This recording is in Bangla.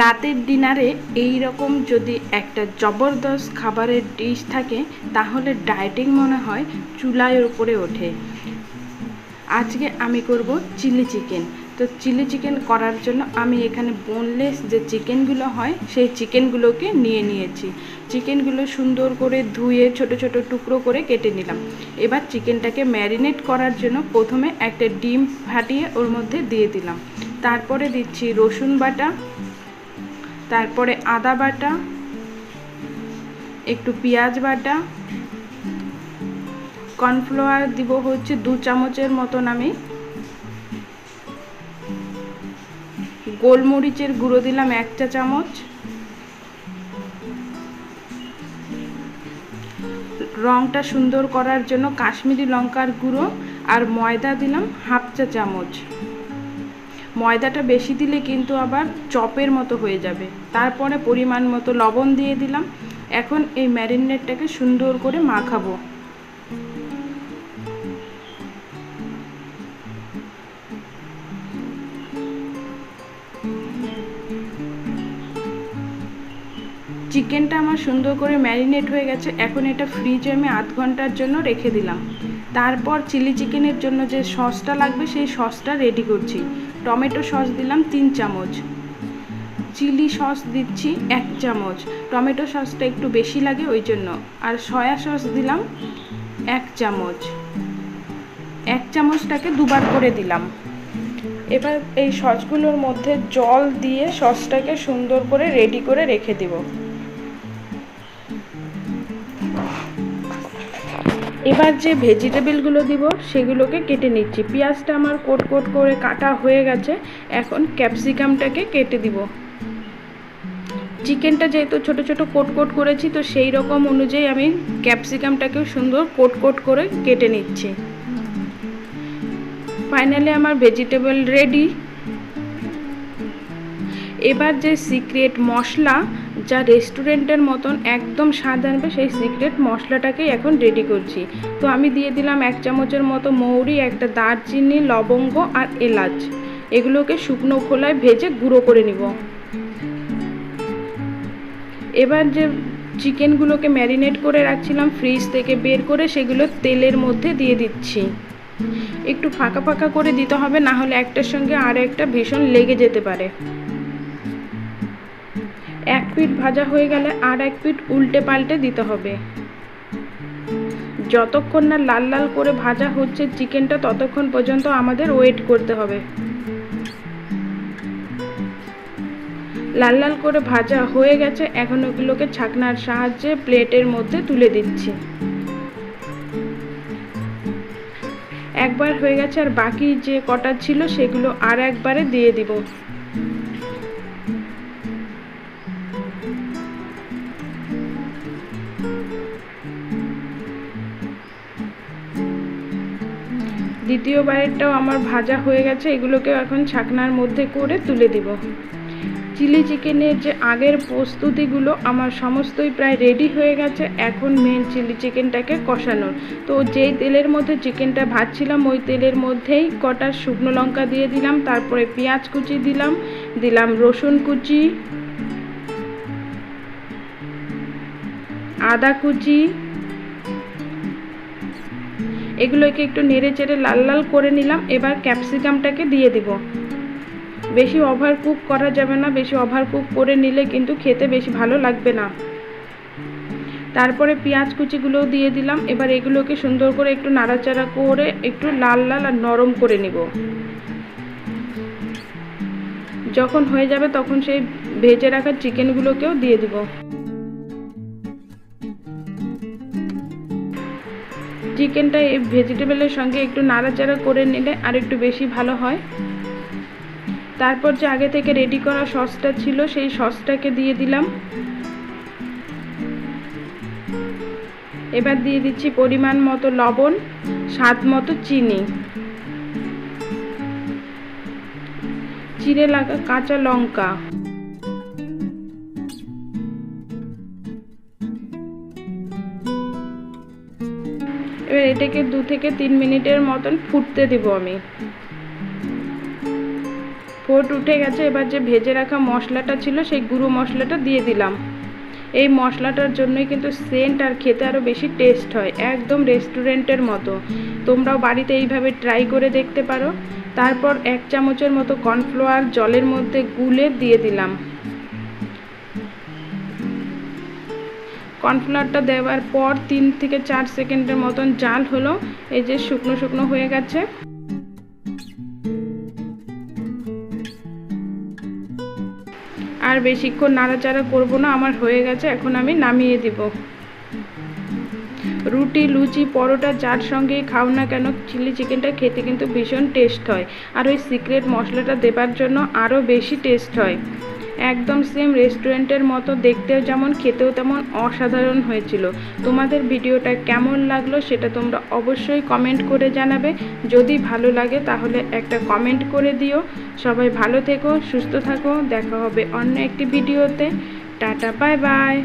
রাতের ডিনারে এই রকম যদি একটা জবরদস্ত খাবারের ডিশ থাকে, তাহলে ডায়েটিং মনে হয় চুলার উপরে ওঠে। আজকে আমি করব চিলি চিকেন। তো চিলি চিকেন করার জন্য আমি এখানে বোনলেস যে চিকেনগুলো হয়, সেই চিকেনগুলোকে নিয়ে নিয়েছি। চিকেনগুলো সুন্দর করে ধুয়ে ছোট ছোট টুকরো করে কেটে নিলাম। এবার চিকেনটাকে ম্যারিনেট করার জন্য প্রথমে একটা ডিম ফাটিয়ে ওর মধ্যে দিয়ে দিলাম। তারপরে দিচ্ছি রসুন বাটা তারপরে আদা বাটা, একটু পেঁয়াজ বাটা, কর্নফ্লাওয়ার দিব হচ্ছে দু চামচের মতন আমি। গোলমরিচের গুঁড়ো দিলাম এক চা চামচ। রংটা সুন্দর করার জন্য কাশ্মীরি লঙ্কার গুঁড়ো আর ময়দা দিলাম হাফ চা চামচ। ময়দাটা বেশি দিলে কিন্তু আবার চপের মতো হয়ে যাবে। তারপরে পরিমাণ মতো লবণ দিয়ে দিলাম। এখন এই ম্যারিনেটটাকে সুন্দর করে মাখাবো। চিকেনটা আমার সুন্দর করে ম্যারিনেট হয়ে গেছে। এখন এটা ফ্রিজে আমি আধ ঘণ্টার জন্য রেখে দিলাম। তারপর চিলি চিকেনের জন্য যে সসটা লাগবে, সেই সসটা রেডি করছি। টমেটো সস দিলাম তিন চামচ। চিলি সস দিচ্ছি এক চামচ। টমেটো সসটা একটু বেশি লাগে ওই জন্য। আর সয়া সস দিলাম এক চামচ। এক চামচটাকে দুবার করে দিলাম। এবার এই সসগুলোর মধ্যে জল দিয়ে সসটাকে সুন্দর করে রেডি করে রেখে দেব। এবার যে ভেজিটেবলগুলো দিব, সেগুলোকে কেটে নিচ্ছি। পেঁয়াজটা আমার কোট কোট করে কাটা হয়ে গেছে, এখন ক্যাপসিকামটাকে কেটে দিব। চিকেনটা যেহেতু ছোট ছোট কোট কোট করেছি, তো সেই রকম অনুযায়ী আমি ক্যাপসিকামটাকেও সুন্দর কোট কোট করে কেটে নিচ্ছি। ফাইনালি আমার ভেজিটেবল রেডি। এবার যে সিক্রেট মশলা যা রেস্টুরেন্টের মতন একদম স্বাদ আনবে, সেই সিক্রেট মশলাটাকেই এখন রেডি করছি। তো আমি দিয়ে দিলাম এক চামচের মতো মৌরি, একটা দারচিনি, লবঙ্গ আর এলাচ। এগুলোকে শুকনো খোলায় ভেজে গুঁড়ো করে নিব। এবার যে চিকেনগুলোকে ম্যারিনেট করে রাখছিলাম ফ্রিজ থেকে বের করে সেগুলো তেলের মধ্যে দিয়ে দিচ্ছি। একটু ফাঁকা ফাঁকা করে দিতে হবে, না হলে একটার সঙ্গে আর একটা ভীষণ লেগে যেতে পারে। এক পিঠ ভাজা হয়ে গেলে আর এক পিঠ উল্টে পাল্টে দিতে হবে। যতক্ষণ না লাল লাল করে ভাজা হচ্ছে চিকেনটা, ততক্ষণ পর্যন্ত আমাদের ওয়েট করতে হবে। লাল লাল করে ভাজা হয়ে গেছে, এখন ওগুলোকে ছাকনার সাহায্যে প্লেটের মধ্যে তুলে দিচ্ছি। একবার হয়ে গেছে আর বাকি যে কটা ছিল সেগুলো আর একবারে দিয়ে দিব। দ্বিতীয়বারেরটাও আমার ভাজা হয়ে গেছে এগুলোকে এখন ছাকনার মধ্যে করে তুলে দিব। চিলি চিকেনের যে আগের প্রস্তুতিগুলো আমার সমস্তই প্রায় রেডি হয়ে গেছে, এখন মেন চিলি চিকেনটাকে কষানোর। তো যেই তেলের মধ্যে চিকেনটা ভাজছিলাম, ওই তেলের মধ্যেই কটা শুকনো লঙ্কা দিয়ে দিলাম, তারপরে পেঁয়াজ কুচি দিলাম দিলাম রসুন কুচি, আদা কুচি এগুলোকে একটু নেড়ে চেড়ে লাল লাল করে নিলাম, এবার ক্যাপসিকামটাকে দিয়ে দিব। বেশি ওভার কুক করা যাবে না, বেশি ওভার কুক করে নিলে কিন্তু খেতে বেশি ভালো লাগবে না। তারপরে পেঁয়াজ কুচিগুলোও দিয়ে দিলাম, এবার এগুলোকে সুন্দর করে একটু নাড়াচাড়া করে একটু লাল লাল আর নরম করে নিব। যখন হয়ে যাবে তখন সেই ভেজে রাখা চিকেনগুলোকেও দিয়ে দিব। চিকেনটা এই ভেজিটেবলের সঙ্গে একটু নাড়াচাড়া করে নিলে আর একটু বেশি ভালো হয়। তারপর যে আগে থেকে রেডি করা সসটা ছিল, সেই সসটাকে দিয়ে দিলাম। এবার দিয়ে দিচ্ছি পরিমাণ মতো লবণ, স্বাদ মতো চিনি। চিড়ে লাগা কাঁচা লঙ্কা। এবার এটাকে দু থেকে তিন মিনিটের মতন ফুটতে দেব আমি। ফোট উঠে গেছে, এবার যে ভেজে রাখা মশলাটা ছিল, সেই গুঁড়ো মশলাটা দিয়ে দিলাম। এই মশলাটার জন্যই কিন্তু সেন্ট আর খেতে আরও বেশি টেস্ট হয়, একদম রেস্টুরেন্টের মতো। তোমরাও বাড়িতে এইভাবে ট্রাই করে দেখতে পারো। তারপর এক চামচের মতো কর্নফ্লাওয়ার জলের মধ্যে গুলে দিয়ে দিলাম। কর্নফ্লাওয়ারটা দেওয়ার পর তিন থেকে চার সেকেন্ডের মতন জাল হলো, এই যে শুকনো শুকনো হয়ে গেছে। আর বেশিক্ষণ নাড়াচাড়া করব না, আমার হয়ে গেছে, এখন আমি নামিয়ে দিব। রুটি, লুচি, পরোটা যার সঙ্গেই খাও না কেন, চিলি চিকেনটা খেতে কিন্তু ভীষণ টেস্ট হয়। আর ওই সিক্রেট মশলাটা দেবার জন্য আরও বেশি টেস্ট হয়। একদম সেম রেস্টুরেন্টের মতো দেখতেও যেমন, খেতেও তেমন অসাধারণ হয়েছিল। তোমাদের ভিডিওটা কেমন লাগল সেটা তোমরা অবশ্যই কমেন্ট করে জানাবে। যদি ভালো লাগে তাহলে একটা কমেন্ট করে দিও। সবাই ভালো থেকো, সুস্থ থাকো। দেখা হবে অন্য একটি ভিডিওতে। Tata bye bye